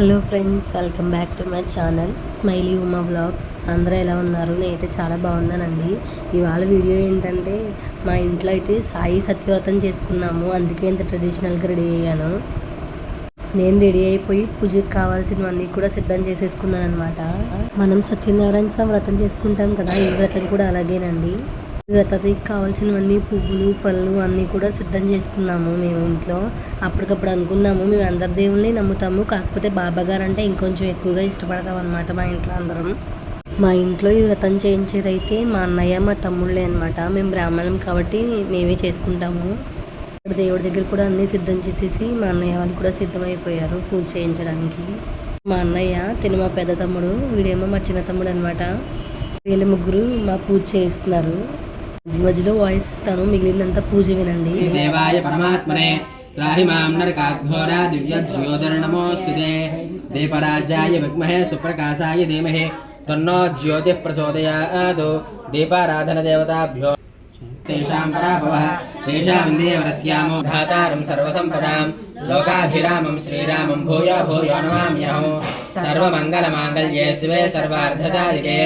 Hello friends welcome back to my channel smiley Uma vlogs. అందరూ ఎలా ఉన్నారు? నేనైతే చాలా బాగున్నానండి. ఇవాళ వీడియో ఏంటంటే మా ఇంట్లో అయితే సాయి సత్యవ్రతం చేసుకున్నాము. అందుకే ఇంత ట్రెడిషనల్గా రెడీ అయ్యాను. నేను రెడీ అయిపోయి పూజకి కావాల్సినవన్నీ కూడా సిద్ధం చేసేసుకున్నాను అనమాట మనం సత్యనారాయణ స్వామి వ్రతం చేసుకుంటాం కదా ఈ వ్రతం కూడా అలాగేనండి. వ్రతానికి కావాల్సినవన్నీ పువ్వులు పళ్ళు అన్నీ కూడా సిద్ధం చేసుకున్నాము మేము ఇంట్లో. అప్పటికప్పుడు అనుకున్నాము మేము అందరి దేవుళ్ళని నమ్ముతాము. కాకపోతే బాబా గారు అంటే ఇంకొంచెం ఎక్కువగా ఇష్టపడతాం అనమాట మా ఇంట్లో అందరం. మా ఇంట్లో ఈ వ్రతం చేయించేదైతే మా అన్నయ్య మా తమ్ముళ్ళే అనమాట మేము బ్రాహ్మణం కాబట్టి మేమే చేసుకుంటాము. దేవుడి దగ్గర కూడా అన్నీ సిద్ధం చేసేసి మా అన్నయ్య వాళ్ళు కూడా సిద్ధమైపోయారు పూజ చేయించడానికి. మా అన్నయ్య తిని మా పెద్ద తమ్ముడు వీడేమో మా చిన్న తమ్ముడు అనమాట వీళ్ళ ముగ్గురు మా పూజ చేయిస్తున్నారు. మధ్యలో వాయిస్ ఇస్తాను మిగిలిందంతా పూజ వినండి దేవాయ పరమాత్మనే त्राहि मां नरकाघोरा दिव्यज्योतिर्नमोऽस्तुते दीपराजाय विद्महे सुप्रकाशाय धीमहि तन्नो ज्योतिः प्रचोदयात् दीपाराधनदेवताभ्यो तेषां पराभवः तेषामिन्द्रियवरस्यामो धातारं सर्वसम्पदां लोकाभिरामं श्रीरामं भूयो भूयो नमाम्यहं सर्वमङ्गलमाङ्गल्ये शिवे सर्वार्धसाधिके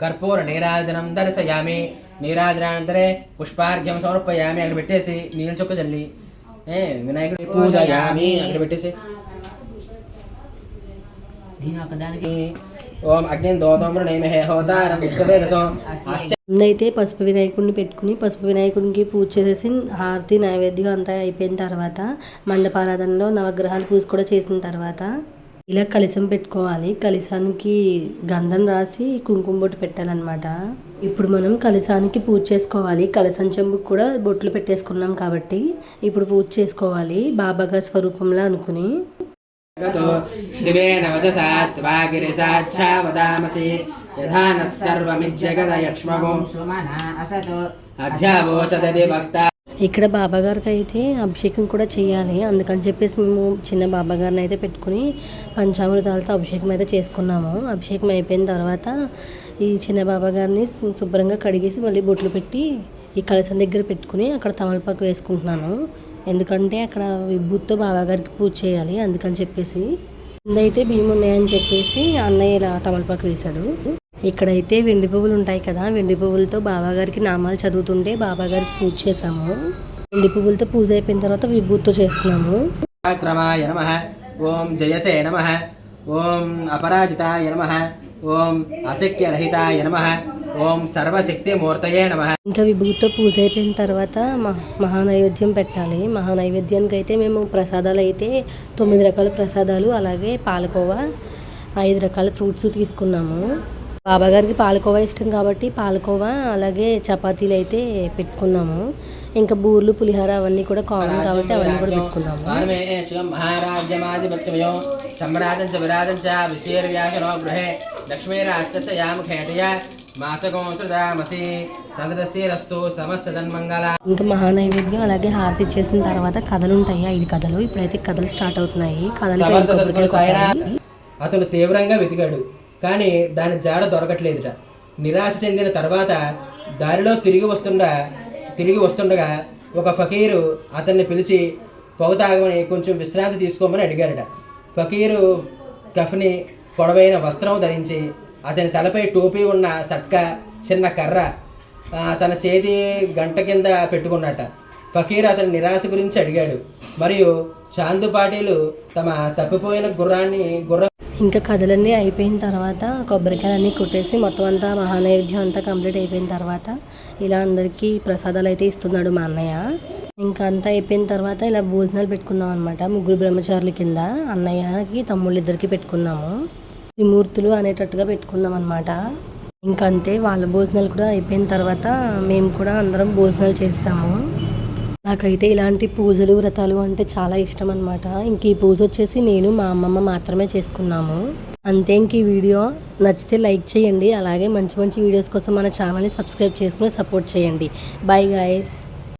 కర్పూర నీరాజనం దర్శయామి నీరాజనానంతరే పుష్పార్ఘ్యం సమర్పయామి అక్కడ పెట్టేసి నీళ్ళ చొక్క చల్లి ఏ వినాయకుడి పూజయామి అక్కడ పెట్టేసి ఓం అగ్ని దోదోమ్ర నైమహే విశ్వవేదసం। ముందైతే పసుపు వినాయకుడిని పెట్టుకుని పసుపు వినాయకుడికి పూజ చేసేసి హారతి నైవేద్యం అంతా అయిపోయిన తర్వాత మండపారాధనలో నవగ్రహాలు పూజ కూడా చేసిన తర్వాత ఇలా కలిసం పెట్టుకోవాలి. కలిసానికి గంధం రాసి కుంకుమ బొట్టు పెట్టాలన్నమాట. ఇప్పుడు మనం కలిసానికి పూజ చేసుకోవాలి. కలసం చెంబుకు కూడా బొట్లు పెట్టేసుకున్నాం కాబట్టి ఇప్పుడు పూజ చేసుకోవాలి. బాబాగా స్వరూపంలో అనుకుని. ఇక్కడ బాబాగారికి అయితే అభిషేకం కూడా చేయాలి. అందుకని చెప్పేసి మేము చిన్న బాబాగారిని అయితే పెట్టుకుని పంచామృతాలతో అభిషేకం అయితే చేసుకున్నాము. అభిషేకం అయిపోయిన తర్వాత ఈ చిన్న బాబాగారిని శుభ్రంగా కడిగేసి మళ్ళీ బొట్లు పెట్టి ఈ కలసం దగ్గర పెట్టుకుని అక్కడ తమలపాకు వేసుకుంటున్నాను. ఎందుకంటే అక్కడ విభూతితో బాబాగారికి పూజ చేయాలి. అందుకని చెప్పేసి ముందైతే భీమున్నాయని చెప్పేసి అన్నయ్య ఇలా తమలపాకు వేశాడు. ఇక్కడైతే వెండి పువ్వులు ఉంటాయి కదా వెండి పువ్వులతో బాబాగారికి నామాలు చదువుతుంటే బాబాగారికి పూజ చేసాము వెండి పువ్వులతో పూజ అయిపోయిన తర్వాత విభూతితో చేస్తున్నాము. క్రమాయ నమః ఓం జయసే నమః ఓం అపరాజితాయ నమః ఓం నమః ఓం సర్వశక్తిమూర్తయే నమః. ఇంకా విభూతితో పూజ అయిపోయిన తర్వాత మహా మహానైవేద్యం పెట్టాలి. మహానైవేద్యానికి అయితే మేము ప్రసాదాలు అయితే తొమ్మిది రకాల ప్రసాదాలు అలాగే పాలకోవా ఐదు రకాల ఫ్రూట్స్ తీసుకున్నాము. బాబాగారికి పాలకోవా ఇష్టం కాబట్టి పాలకోవా అలాగే చపాతీలు అయితే పెట్టుకున్నాము. ఇంకా బూర్లు పులిహోర అవన్నీ కూడా కామన్ కాబట్టి అవన్నీ కూడా పెట్టుకున్నాము. మానమేషం మహారాజ్యమాధిపత్యమయో. సమ్రాజం చ విరాజం చ విశేర్వ్యాసనో గృహే. లక్ష్మీరాక్షస యాముఖేతయ మాసకం సృదామసి సంతతశ్రీరస్తు సమస్త జన్మంగళ ఇంకా మహానైవేద్యం అలాగే హారతి ఇచ్చేసిన తర్వాత కథలు ఉంటాయి ఐదు కథలు. ఇప్పుడైతే కథలు స్టార్ట్ అవుతున్నాయి. కొట్టాలి. అతను తీవ్రంగా వెతికాడు. కానీ దాని జాడ దొరకట్లేదుట. నిరాశ చెందిన తర్వాత దారిలో తిరిగి వస్తుండ తిరిగి వస్తుండగా ఒక ఫకీరు అతన్ని పిలిచి పొగ తాగమని కొంచెం విశ్రాంతి తీసుకోమని అడిగారట. ఫకీరు కఫ్ని పొడవైన వస్త్రం ధరించి అతని తలపై టోపీ ఉన్న సట్క చిన్న కర్ర తన చేతి గంట కింద పెట్టుకున్నట. ఫకీర్ అతని నిరాశ గురించి అడిగాడు. మరియు చాందు పాటీలు తమ తప్పిపోయిన గుర్రాన్ని గుర్రం ఇంకా కథలన్నీ అయిపోయిన తర్వాత కొబ్బరికాయలన్నీ కొట్టేసి మొత్తం అంతా మహానైవేద్యం అంతా కంప్లీట్ అయిపోయిన తర్వాత ఇలా అందరికీ ప్రసాదాలు అయితే ఇస్తున్నాడు మా అన్నయ్య. ఇంకా అంతా అయిపోయిన తర్వాత ఇలా భోజనాలు పెట్టుకున్నాం అనమాట ముగ్గురు బ్రహ్మచారుల కింద అన్నయ్యకి తమ్ముళ్ళు ఇద్దరికి పెట్టుకున్నాము. త్రిమూర్తులు అనేటట్టుగా పెట్టుకున్నాం అనమాట ఇంకా అంతే వాళ్ళ భోజనాలు కూడా అయిపోయిన తర్వాత మేము కూడా అందరం భోజనాలు చేసాము నాకైతే ఇలాంటి పూజలు వ్రతాలు అంటే చాలా ఇష్టం అనమాట ఇంక ఈ పూజ వచ్చేసి నేను మా అమ్మమ్మ మాత్రమే చేసుకున్నాము. అంతే ఇంక ఈ వీడియో. నచ్చితే లైక్ చేయండి. అలాగే మంచి మంచి వీడియోస్ కోసం మన ఛానల్ని సబ్స్క్రైబ్ చేసుకుని సపోర్ట్ చేయండి. Bye guys